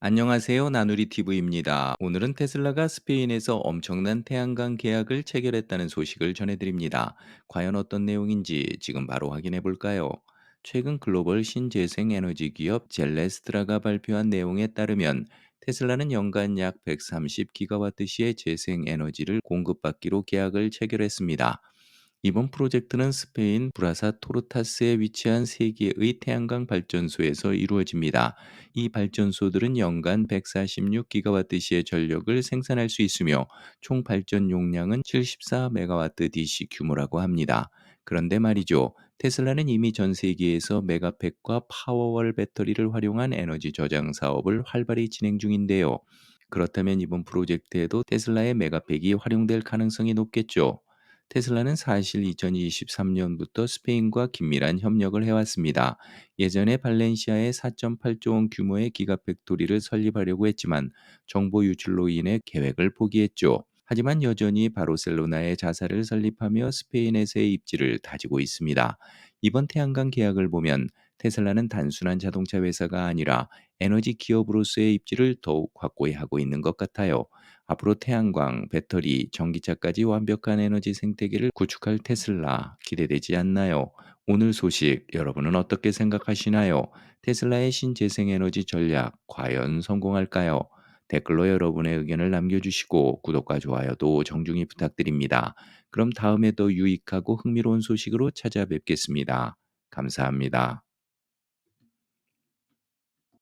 안녕하세요. 나누리 TV입니다. 오늘은 테슬라가 스페인에서 엄청난 태양광 계약을 체결했다는 소식을 전해드립니다. 과연 어떤 내용인지 지금 바로 확인해 볼까요? 최근 글로벌 신재생 에너지 기업 젤레스트라가 발표한 내용에 따르면 테슬라는 연간 약 130기가와트시의 재생 에너지를 공급받기로 계약을 체결했습니다. 이번 프로젝트는 스페인 브라사 토르타스에 위치한 세 개의 태양광 발전소에서 이루어집니다. 이 발전소들은 연간 146기가와트시의 전력을 생산할 수 있으며 총 발전 용량은 74메가와트 DC 규모라고 합니다. 그런데 말이죠. 테슬라는 이미 전 세계에서 메가팩과 파워월 배터리를 활용한 에너지 저장 사업을 활발히 진행 중인데요. 그렇다면 이번 프로젝트에도 테슬라의 메가팩이 활용될 가능성이 높겠죠. 테슬라는 사실 2023년부터 스페인과 긴밀한 협력을 해왔습니다. 예전에 발렌시아에 4.8조 원 규모의 기가 팩토리를 설립하려고 했지만 정보 유출로 인해 계획을 포기했죠. 하지만 여전히 바르셀로나에 자사를 설립하며 스페인에서의 입지를 다지고 있습니다. 이번 태양광 계약을 보면 테슬라는 단순한 자동차 회사가 아니라 에너지 기업으로서의 입지를 더욱 확고히 하고 있는 것 같아요. 앞으로 태양광, 배터리, 전기차까지 완벽한 에너지 생태계를 구축할 테슬라 기대되지 않나요? 오늘 소식 여러분은 어떻게 생각하시나요? 테슬라의 신재생에너지 전략 과연 성공할까요? 댓글로 여러분의 의견을 남겨주시고 구독과 좋아요도 정중히 부탁드립니다. 그럼 다음에 더 유익하고 흥미로운 소식으로 찾아뵙겠습니다. 감사합니다.